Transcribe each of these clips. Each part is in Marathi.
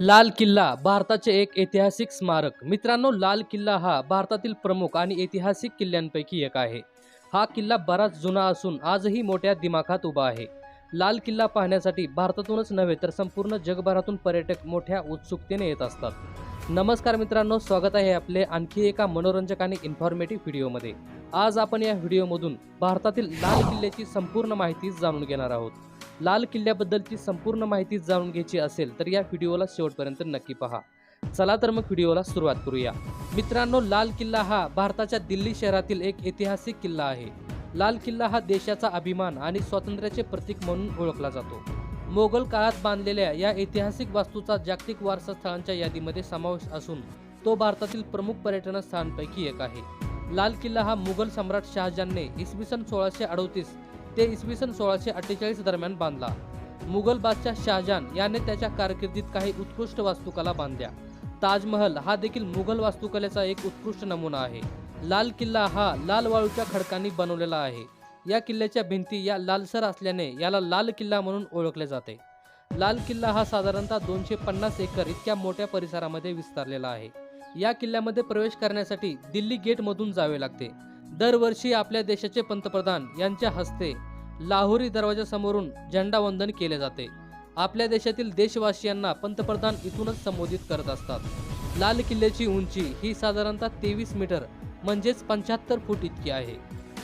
लाल किल्ला भारताचे एक ऐतिहासिक स्मारक. मित्रांनो लाल किल्ला हा भारतातील प्रमुख आणि ऐतिहासिक किल्ल्यांपैकी एक आहे. हा किल्ला बराच जुना असून आजही मोठ्या दिमाखात उभा आहे. लाल किल्ला पाहण्यासाठी भारतातूनच नव्हे तर संपूर्ण जगभरातून पर्यटक मोठ्या उत्सुकतेने येत असतात. नमस्कार मित्रांनो स्वागत आहे आपले आणखी एका मनोरंजक आणि इन्फॉर्मेटिव्ह व्हिडिओमध्ये. आज आपण या व्हिडिओमधून भारतातील लाल किल्ल्याची संपूर्ण माहिती जाणून घेणार आहोत. लाल किल्ल्याबद्दलची संपूर्ण माहिती जाणून घ्यायची असेल तर या व्हिडिओला शेवटपर्यंत नक्की पहा. चला तर मग व्हिडिओला सुरुवात करूया. मित्रांनो लाल किल्ला हा भारताच्या दिल्ली शहरातील एक ऐतिहासिक किल्ला आहे. लाल किल्ला हा देशाचा अभिमान आणि स्वातंत्र्याचे प्रतीक म्हणून ओळखला जातो. मोगल काळात बांधलेल्या या ऐतिहासिक वास्तूचा जागतिक वारसा स्थळांच्या यादीमध्ये समावेश असून तो भारतातील प्रमुख पर्यटन स्थळांपैकी एक आहे. लाल किल्ला हा मुघल सम्राट शहाजहानने इसवी सन सोळाशे अडोतीस ते इसवी सन सोळाशे अठ्ठेचाळीस दरम्यान बांधला. मुघल बादशाह शहाजहान याने त्याच्या कारकिर्दीत काही उत्कृष्ट वास्तुकला बांधल्या. ताजमहल हा देखील मुघल वास्तुकलेचा एक उत्कृष्ट नमुना आहे. लाल किल्ला हा लाल वाळूच्या खडकांनी बनवलेला आहे. या किल्ल्याच्या भिंती या लालसर असल्याने याला लाल किल्ला म्हणून ओळखले जाते. लाल किल्ला हा साधारणतः दोनशे पन्नास एकर इतक्या मोठ्या परिसरामध्ये विस्तारलेला आहे. या किल्ल्यामध्ये प्रवेश करण्यासाठी दिल्ली गेटमधून जावे लागते. दरवर्षी आपल्या देशाचे पंतप्रधान यांच्या हस्ते लाहोरी दरवाजासमोरून झेंडावंदन केले जाते. आपल्या देशातील देशवासियांना पंतप्रधान इथूनच संबोधित करत असतात. लाल किल्ल्याची उंची ही साधारणतः तेवीस मीटर म्हणजेच पंच्याहत्तर फूट इतकी आहे.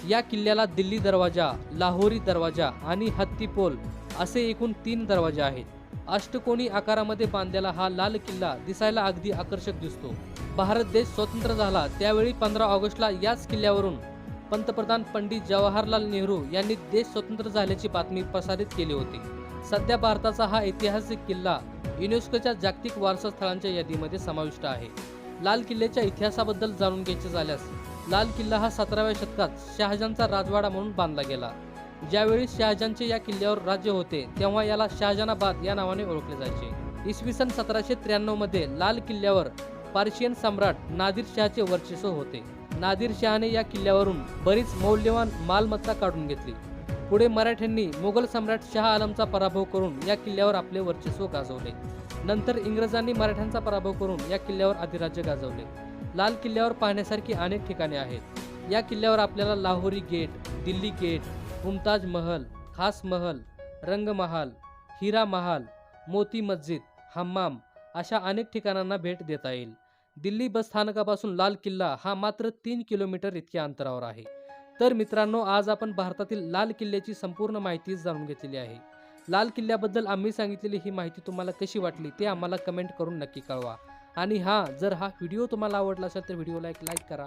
या किल्ल्याला दिल्ली दरवाजा लाहोरी दरवाजा आणि हत्ती पोल असे एकूण तीन दरवाजे आहेत. अष्टकोनी आकारामध्ये बांधलेला हा लाल किल्ला दिसायला अगदी आकर्षक दिसतो. भारत देश स्वतंत्र झाला त्यावेळी पंधरा ऑगस्टला याच किल्ल्यावरून पंतप्रधान पंडित जवाहरलाल नेहरू यांनी देश स्वतंत्र झाल्याची बातमी प्रसारित केली होती. सध्या भारताचा हा ऐतिहासिक किल्ला युनेस्कोच्या जागतिक वारसा स्थळांच्या यादीमध्ये समाविष्ट आहे. लाल किल्ल्याच्या इतिहासाबद्दल जाणून घ्यायचे झाल्यास लाल किल्ला हा सतराव्या शतकात शहाजहानचा राजवाडा म्हणून बांधला गेला. ज्यावेळी शहाजहानचे या किल्ल्यावर राज्य होते तेव्हा याला शहाजहानाबाद या नावाने ओळखले जायचे. इसवी सन सतराशे त्र्याण्णवमध्ये लाल किल्ल्यावर पार्शियन सम्राट नादिर शहाचे वर्चस्व होते. नादिर शहाने या किल्ल्यावरून बरीच मौल्यवान मालमत्ता काढून घेतली. पुढे मराठ्यांनी मुघल सम्राट शहा आलमचा पराभव करून या किल्ल्यावर आपले वर्चस्व गाजवले. नंतर इंग्रजांनी मराठ्यांचा पराभव करून या किल्ल्यावर अधिराज्य गाजवले. लाल किल्ल्यावर पाहण्यासारखी अनेक ठिकाणे आहेत. या किल्ल्यावर आपल्याला लाहोरी गेट दिल्ली गेट मुमताज महल खास महल रंगमहाल हिरा महाल मोती मस्जिद हम्माम अशा अनेक ठिकाणांना भेट देता येईल. दिल्ली बस स्थानकापासून लाल किल्ला हा मात्र तीन किलोमीटर इतक्या अंतरावर आहे. तर मित्रांनो आज आपण भारतातील लाल किल्ल्याची संपूर्ण माहिती जाणून घेतलेली आहे. लाल किल्ल्याबद्दल आम्ही सांगितलेली ही माहिती तुम्हाला कशी वाटली ते आम्हाला कमेंट करून नक्की कळवा. आणि हां जर हा व्हिडिओ तुम्हाला आवडला असेल तर व्हिडिओला एक लाईक करा.